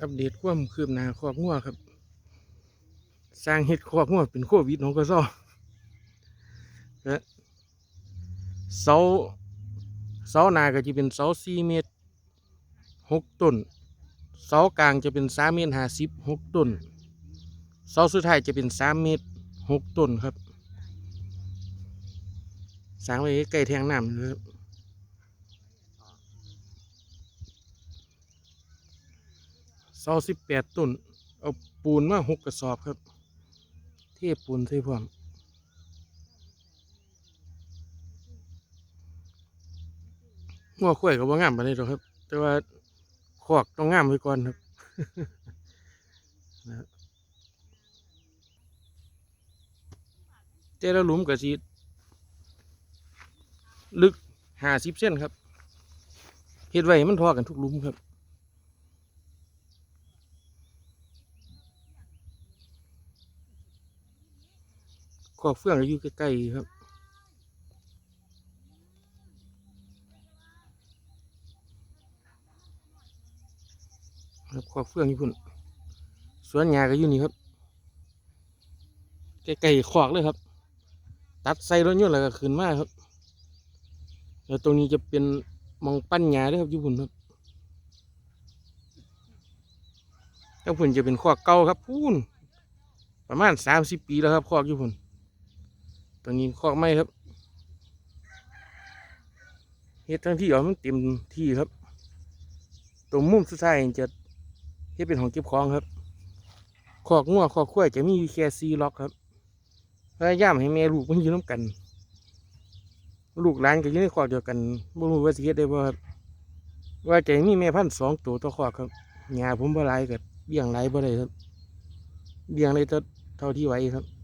อัปเดตความคืบหน้าคอกงัวครับ สร้างเห็ดคอกงัวเป็นโควิดของกสและเสาเสาหนาก็จะเป็นเสาสี่เมตรหกต้นเสากลางจะเป็นสามเมตรห้าสิบหกต้นเสาสุดท้ายจะเป็นสามเมตรหกต้นครับสร้างไว้ใกล้แทงน้ำเลยครับ เสาสิบแปดต้น เอาปูนมาหกกระสอบครับ เทปูนใส่พร้อมหัวข้วยกับว่างามไปเลยหรอกครับ แต่ว่าขอกต้องงามไว้ก่อนครับนะครับแต่ละหลุมกะสีลึกห้าสิบเส้นครับเฮ็ดไว้มันทอกันทุกหลุมครับ ขอบเฟื่องอยู่ใกล้ๆครับครับขอบเฟื่องอยู่พุ่นสวนหญ้าก็อยู่นี่ครับใกล้ๆขอกเลยครับ ตัดใส่รถยนต์แล้วก็ขึ้นมาครับแล้วตรงนี้จะเป็นมองปั้นหญ้าด้วยครับอยู่พุ่นครับแล้วพุ่นจะเป็นขอกเก่าครับพูนประมาณสามสิบปีแล้วครับขอกอยู่พุ่น ตรงนี้คอกไม้ครับเฮ็ดทั้งที่เอามันเต็มที่ครับตรงมุมสุดท้ายจะเฮ็ดเป็นของเก็บของครับคอกงัวคอกข้วจะมีอยู่แค่ซีล็อกครับพยายามให้แม่ลูกมันอยู่น้ำกัน ลูกหลานก็อยู่ในคอกเดียวกันบ่รู้ว่าสิเฮ็ดได้บ่ครับว่าจะมีแม่พันธุ์สองตัวต่อคอกครับหญ้าผมบ่หลายก็เลี้ยงหลายบ่ได้ครับเลี้ยงได้เท่าที่ไหวครับ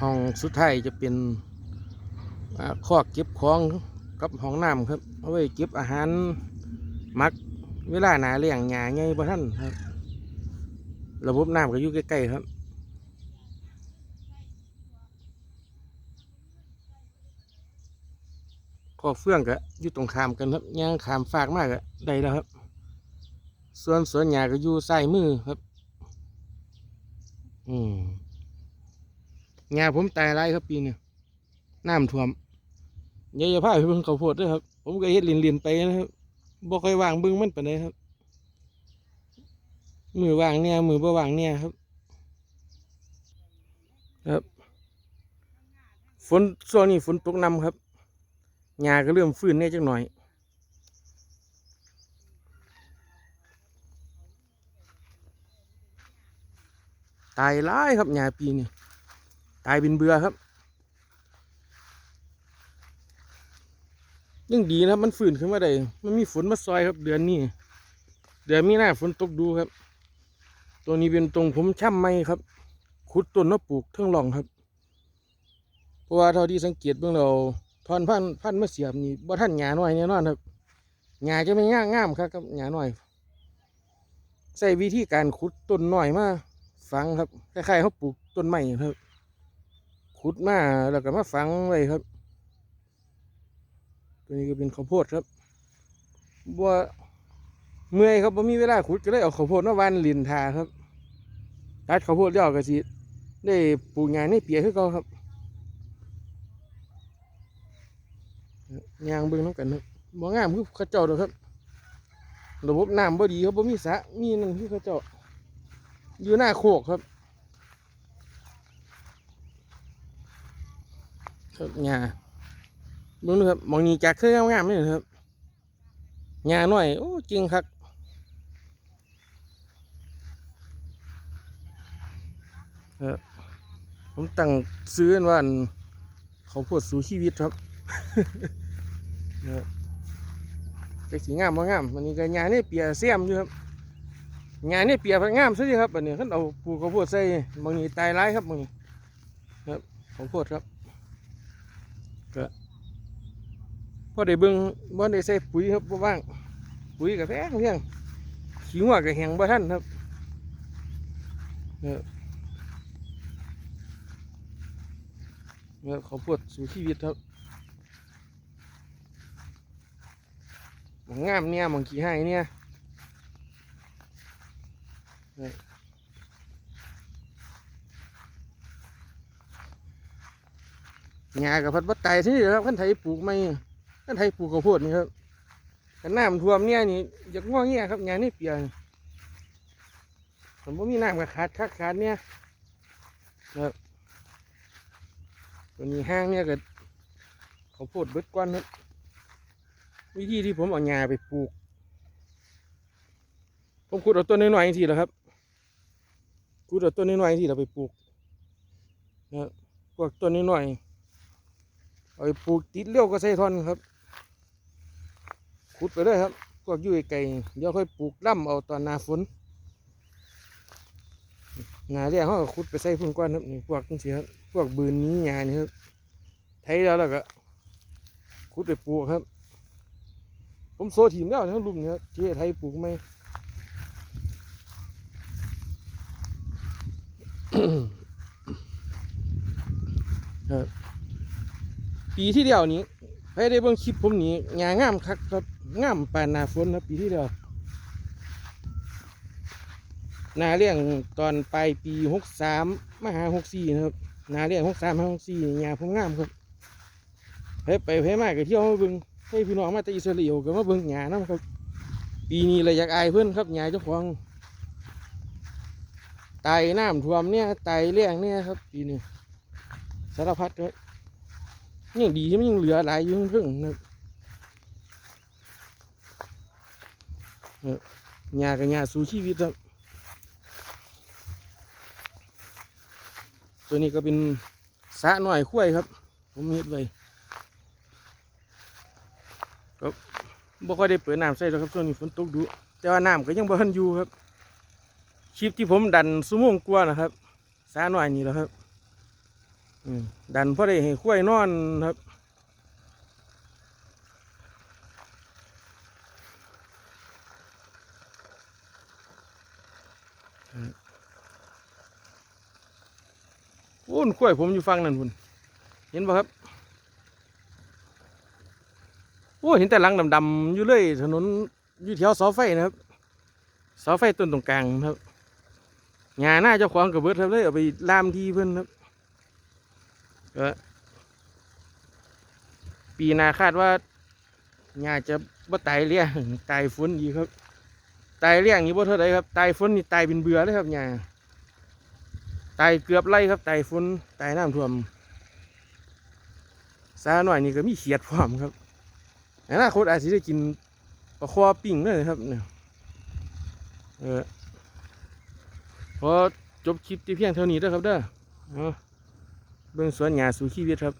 ห้องสุดท้ายจะเป็นคอกเก็บของกับห้องน้ำครับเอาไว้เก็บอาหารมักเวลาหนาเลี้ยงหญ้าไงบ่ท่านครับ ระบบน้ำก็อยู่ใกล้ๆครับคอเฟื่องก็อยู่ตรงขามกันครับย่างขามฝากมากก็ได้แล้วครับ ส่วนสวนหญ้าก็อยู่ซ้ายมือครับ อืม งาผมตายไรครับปีนี้น้ำท่วมอยาอย่าพาไปเบิ่งข้าวโพดด้วยครับ ผมก็เฮ็ดลินๆไปนะครับบ่ค่อยว่างเบิ่งมันปานใดครับ มือว่างเนี่ย มือบ่ว่างเนี่ยครับ ครับ ฝนช่วงนี้ฝนตกนำครับหญ้าก็เริ่มฟื้นแน่จักหน่อย ตายหลายครับหญ้าปีนี้ ตายเป็นเบื่อครับ ยังดีนะครับ มันฝืนขึ้นมาได้ มันมีฝนมาซอยครับ เดือนนี้ เดือนมีหน้าฝนตกดูครับ ตัวนี้เป็นตรงผมช่ำไม้ครับ ขุดต้นมาปลูกเทิงหลองครับ เพราะว่าเท่าที่สังเกตเบื้องเราทอนพันพันไมาเสียบนี่บ่ท่านหยาหน่อยแน่นอนครับหยาจะไม่ง่างงามครับครับหยาหน่อย ใส่วิธีการขุดต้นหน่อยมาฝังครับคล้ายๆเขาปลูกต้นไม้ครับ ขุดมาแล้วก็มาฝังไว้ครับ ตัวนี้ก็เป็นข้าวโพดครับบัวเมื่อยครับบ่มีเวลาขุดก็เลยเอาข้าวโพดมาวานลินทาครับตัดข้าวโพดแล้วก็สิได้ปลูกงานในเปียคือเก่าครับยางเบิ่งน้ำกันครับบ่งามคือข้าเจ้าดอครับระบบน้ำบ่ดีครับบ่มีสระมีนั่นคือข้าเจ้าอยู่หน้าโคกครับ ครับหญ้าเบิ่ครับมองนี้จากเคยงามๆนี่นะครับหญ้าน้อยโอ้จริงครับครับผมตั้งซื้อว่าอันเขาวโพดสู่ชีวิตครับนะครับเป็นสีงามบ่งามวันนี้ก็หญ้าเนี่เปียเสียมอยู่ครับหญ้าเนี่เปียพันงามซะดีครับอันนี้ขันเอาปลูกข้าวโพดใส่หมองนี้ตายร้ายครับหมองนี้ครับข้าวโพดครับ พอได้เบิ่งบ่ได้ใส่ปุ๋ยครับบ่ว่าง ปุ๋ยกับแพงเพียงขี้งัวกับแหงบ่ทันครับเนี่ยเนี่ยเขาวดสู่ชีวิตครับมองงามเนี่ยมองขี้ให้เนี่ย หญ้ากับพัดบัดไตที่นี่ครับขั้นไทยปลูกไม่ขั้นไทยปลูกข้าวโพดนี่ครับขันน้ำท่วมเนี่ยนี่อยากง้อเงี้ยครับหญ้านี่เปียกผมว่ามีน้ำกับขาดขาดขาดเนี่ยครับตัวนี้ห้างเนี่ยก็ข้าวโพดเบิดก้อนครับวิธีที่ผมเอาหญ้าไปปลูก ผมขุดเอาต้นน้อยๆทีแหละครับขุดเอาต้นน้อยๆทีเราไปปลูกนะพวกต้นน้อยๆ เอาไปปลูกติดเลี้ยวก็ใส่ท่อนครับ ขุดไปเลยครับพวกยุ่ยไก่เดี๋ยวค่อยปลูกล่ำเอาตอนหนาฝนหนาเรียกเขาขุดไปใส่พุ่นก้อนครับนี่พวกนี้สิครับพวกบืนนี้หญ้านี่ครับไถแล้วแล้วก็ขุดไปปลูกครับ ผมโซทีมแล้วทั้งลุมเนี่ยที่ไทยปลูกไหมครับ ปีที่เดียวนี้ให้ได้เบิ่งคลิปผมนี้งางามคักครับงามปานนาฝนครับปีที่เดียวนาเลี้ยงตอนปลายปีหกสามมหาหกสี่นะครับนาเลี้ยงหกสามหาหกสี่งาผมงามครับไปไปไปมากก็เที่ยวมาเบิ่งให้พี่น้องมาแต่อิสราเอลก็มาเบิ่งหญ้านํครับ ปีนี้เลยอยากอายเพื่อนครับหญ้าเจ้าของตายน้ำท่วมเนี่ยตายเลี้ยงเนี่ยครับ ปีนี้สารพัดครับ ยังดีที่มันยังเหลือหลายอยู่เพิ่งนะครับเออหญ้ากับหญ้าสู่ชีวิตครับตัวนี้ก็เป็นสะหน่อยคุ้ยครับ ผมเฮ็ดไว้บ่ค่อยได้เปิดน้ำใส่แล้วครับช่วงนี้ฝนตกดุแต่ว่าน้ำก็ยังบ่ทันอยู่ครับคลิปที่ผมดันสุโมงกว่านะครับสาหน่อยนี่แหละครับ ดันพอได้ให้คุ้ยนอนครับอืมโอ้นคุ้ยผมอยู่ฟังนั่นพุ่นเห็นป่ะครับโอ้เห็นแต่หลังดำๆอยู่เลยถนนอยู่แถวเสาไฟนะครับเสาไฟต้นตรงกลางครับงาหน้าเจ้าของกับเบิดครับเลยเอาไปลามที่เพื่อนครับ ก็ปีนาคาดว่าหญ้าจะบ่ตายเลี้ยงตายฝนอีกครับ ตายเลี้ยงนี่บ่เท่าไรครับ ตายฝนนี่ตายเป็นเบื่อเลยครับหญ้าตายเกือบไร่ครับตายฝนตายน้ำท่วมซาหน่อยนี่ก็มีเขียดพร้อมครับอนาคตอาจจะได้กินปลาคอปิ้งเลยครับเนี่ยเออพอจบคลิปที่เพียงเท่านี้เด้ครับเด้อ เบื้องสวนหญ้าสู่ชีวิตครับ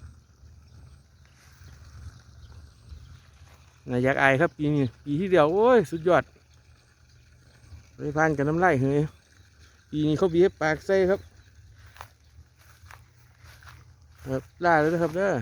นาอยากอายครับปีนี้ปีที่เดียวโอ้ยสุดยอดไปพานกับน้ำลายเหยปีนี้เขาบีบปากใส่ครับครับล่าเลยนะครับเด้อ